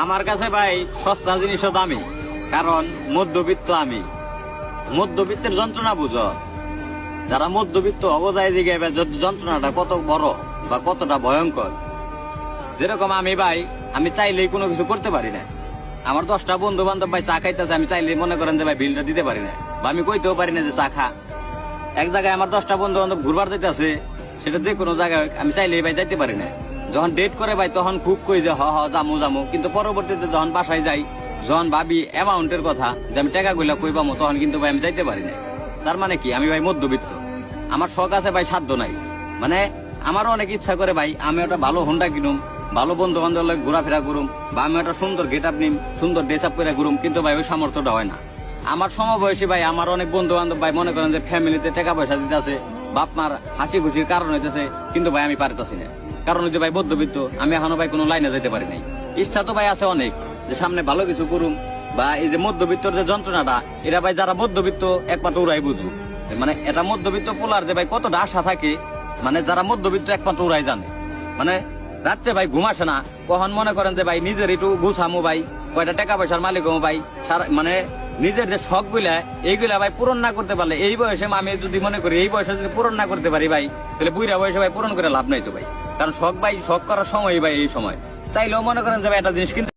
আমার কাছে ভাই সস্তা জিনিসও দামি, কারণ মধ্যবিত্ত আমি। মধ্যবিত্তের যন্ত্রণা বুঝো। যারা মধ্যবিত্ত অবদায় দিকে যন্ত্রণাটা কত বড় বা কতটা ভয়ঙ্কর। যেরকম আমি ভাই, আমি চাইলেই কোনো কিছু করতে পারি না। আমার দশটা বন্ধু বান্ধব ভাই চা খাইতেছে, আমি চাইলেই মনে করেন যে ভাই বিলটা দিতে পারি না। বা আমি কইতেও পারি না যে চা খা। এক জায়গায় আমার দশটা বন্ধু বান্ধব ঘুরবার যাইতেছে, সেটা যে কোনো জায়গায় আমি চাইলেই ভাই যাইতে পারি না। যখন ডেট করে ভাই, তখন খুব কই যে হ হ, জামু জামু। কিন্তু পরবর্তীতে যখন বাসায় যাই, যখন ভাবি অ্যামাউন্টের কথা যে আমি টাকা গুলা কই পাবো তখন কিন্তু ভাই আমি যাইতে পারি না তার মানে কি? আমি ভাই মধ্যবিত্ত। আমার শখ আছে ভাই সাধ্য নাই। মানে আমারও অনেক ইচ্ছা করে ভাই, আমি একটা ভালো হোন্ডা কিনুম, ভালো বন্ধু বান্ধব ঘোরাফেরা করুম, বা আমি একটা সুন্দর গেট আপ নিম, সুন্দর ড্রেস আপ করে ঘুরুম, কিন্তু ভাই ওই সামর্থ্যটা হয় না। আমার সমবয়সী ভাই, আমার অনেক বন্ধু বান্ধব ভাই মনে করেন যে ফ্যামিলিতে টাকা পয়সা দিতে আছে বাপ মার হাসি খুশির কারণ হইতেছে, কিন্তু ভাই আমি পারতেছি না। কারণ হচ্ছে ভাই মধ্যবিত্ত আমি এখনও ভাই কোনো লাইনে যেতে পারি নাই। ইচ্ছা তো ভাই আছে অনেক, যে সামনে ভালো কিছু করুম, বা এই যে মধ্যবিত্তর যে যন্ত্রণাটা, এটা ভাই যারা মধ্যবিত্ত একমাত্র ওরাই বুঝুক। মানে এটা মধ্যবিত্ত পোলার যে ভাই কতটা আশা থাকে মানে যারা মধ্যবিত্ত একমাত্র ওরাই জানে। মানে রাত্রে ভাই ঘুম আসে না, কখন মনে করেন যে ভাই নিজের একটু গুছামু ভাই, কয়টা টাকা পয়সার মালিক হমু ভাই মানে নিজের যে শখগুলা, এইগুলা ভাই পূরণ না করতে পারলে এই বয়সে আমি যদি মনে করি, এই বয়সে যদি পূরণ না করতে পারি ভাই, তাহলে বুড়া বয়সে ভাই পূরণ করে লাভ নাই তো ভাই। কারণ শখ ভাই, শখ করার সময় ভাই এই সময়। চাইলেও মনে করেন যে একটা জিনিস কিনতে